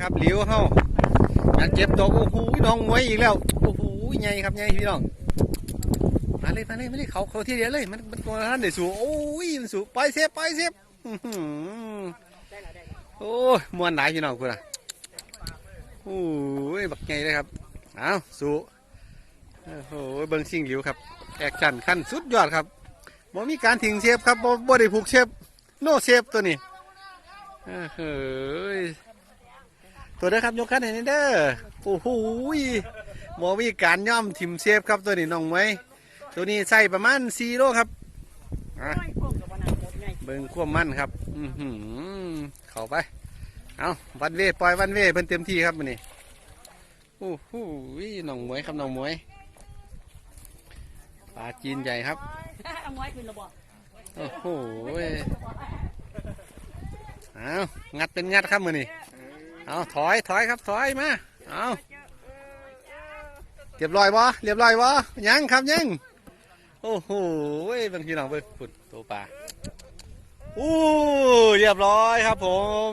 ครับหลิวเฮาอันเจ็บตัวโอ้โหน้องมวยอีกแล้วโอ้โหใหญ่ครับใหญ่พี่น้องมาเลยมาเลยมาเลยเขาเขาที่เดียวเลยมันมันตัวท่านเดี๋ยวสูโอ้ยมันสูไปเซฟไปเซฟโอ้ยมวนหลายพี่น้องคุณอะโอ้ยบักใหญ่เลยครับเอาสูโอ้โหเบิ้งซิ่งหลิวครับแอคชั่นขั้นสุดยอดครับบ่มีการทิ้งเชฟครับบ่บ่ได้ผูกเชฟโนเชฟตัวนี้เฮ้ย ตัวเด้อครับยกขันเห็นเด้อโอ้โหยหมอวิการย่อมทิมเซฟครับตัวนี้น้องไว้ยตัวนี้ใส่ประมาณ4โลครับอะเบิ่งความมั่นครับอือหือเข้าไปเอาวันเวปล่อยวันเวเพิ่นเต็มที่ครับมันนี่โอ้โหยน้องหมวยครับน้องหมวยปลาจีนใหญ่ครับเอาไว้ขึ้นระบอกโอ้โหยเอางัดเป็นงัดครับมือนี่ เอาถอยถอยครับถอยมาเอาเรียบร้อยบ่เรียบร้อยบ่ยังครับยังโอ้โหยบางทีน้องเบิ่งขุดตัวปลาอู้เรียบร้อยครับผม